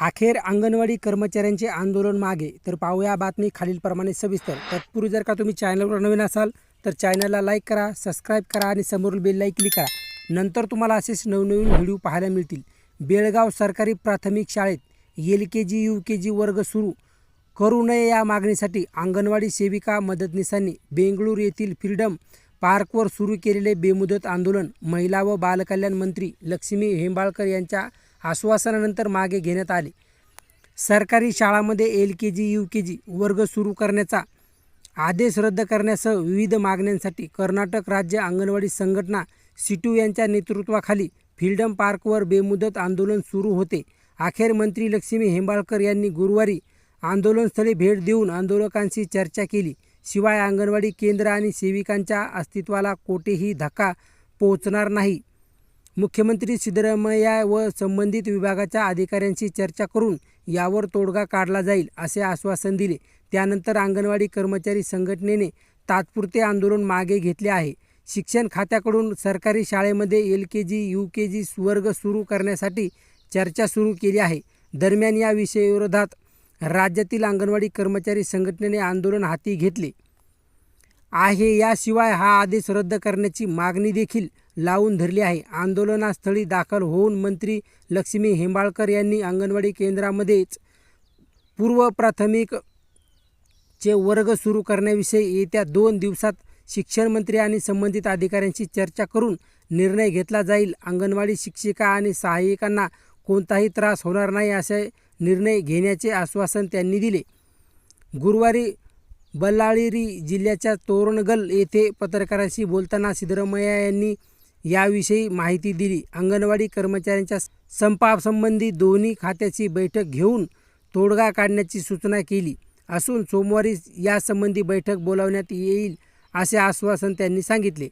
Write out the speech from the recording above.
अखेर अंगणवाडी कर्मचाऱ्यांचे आंदोलन मागे. तर पाहूया बातमी खालीलप्रमाणे सविस्तर. तत्पूर्वी जर का तुम्ही चॅनलवर नवीन असाल तर चॅनलला लाईक करा सबस्क्राईब करा आणि समोरील बेललाही क्लिक करा. नंतर तुम्हाला असेच नवनवीन व्हिडिओ पाहायला मिळतील. बेळगाव सरकारी प्राथमिक शाळेत एल के जी यू के जी वर्ग सुरू. करू नये या मागणीसाठी अंगणवाडी सेविका मदतनीसांनी बेंगळूर येथील फ्रीडम पार्कवर सुरू केलेले बेमुदत आंदोलन. महिला व बालकल्याण मंत्री लक्ष्मी हेंबाळकर यांच्या आश्वासनानंतर मागे घेण्यात आले. सरकारी शाळांमध्ये एल के जी यू के जी वर्ग सुरू करण्याचा आदेश रद्द करण्यासह विविध मागण्यांसाठी कर्नाटक राज्य अंगणवाडी संघटना सिटू यांच्या नेतृत्वाखाली फ्रीडम पार्कवर बेमुदत आंदोलन सुरू होते. अखेर मंत्री लक्ष्मी हेंबाळकर यांनी गुरुवारी आंदोलनस्थळी भेट देऊन आंदोलकांशी चर्चा केली. शिवाय अंगणवाडी केंद्र आणि सेविकांच्या अस्तित्वाला कोठेही धक्का पोहोचणार नाही. मुख्यमंत्री सिद्धरामय्या व संबंधित विभागाच्या अधिकाऱ्यांशी चर्चा करून यावर तोडगा काढला जाईल असे आश्वासन दिले. त्यानंतर अंगणवाडी कर्मचारी संघटनेने तात्पुरते आंदोलन मागे घेतले आहे. शिक्षण खात्याकडून सरकारी शाळेमध्ये एल के जी यू के जी वर्ग सुरू करण्यासाठी चर्चा सुरू केली आहे. दरम्यान या विषयाविरोधात राज्यातील अंगणवाडी कर्मचारी संघटनेने आंदोलन हाती घेतले. आहे. याशिवाय हा आदेश रद्द करण्याची मागणी देखील लावून धरली आहे. आंदोलनास्थळी दाखल होऊन मंत्री लक्ष्मी हेंबाळकर यांनी अंगणवाडी केंद्रामध्येच पूर्व प्राथमिक चे वर्ग सुरू करण्याविषयी येत्या दोन दिवसात शिक्षण मंत्री आणि संबंधित अधिकाऱ्यांशी चर्चा करून निर्णय घेतला जाईल. अंगणवाडी शिक्षिका आणि सहाय्यकांना कोणताही त्रास होणार नाही असे निर्णय घेण्याचे आश्वासन त्यांनी दिले. गुरुवारी बल्लाळेरी जिल्ह्याच्या तोरणगल येथे पत्रकारांशी बोलताना सिद्धरामय्या यांनी याविषयी माहिती दिली. अंगणवाडी कर्मचाऱ्यांच्या संपासंबंधी दोन्ही खात्याची बैठक घेऊन तोडगा काढण्याची सूचना केली. असून सोमवारी यासंबंधी बैठक बोलावण्यात येईल असे आश्वासन त्यांनी सांगितले.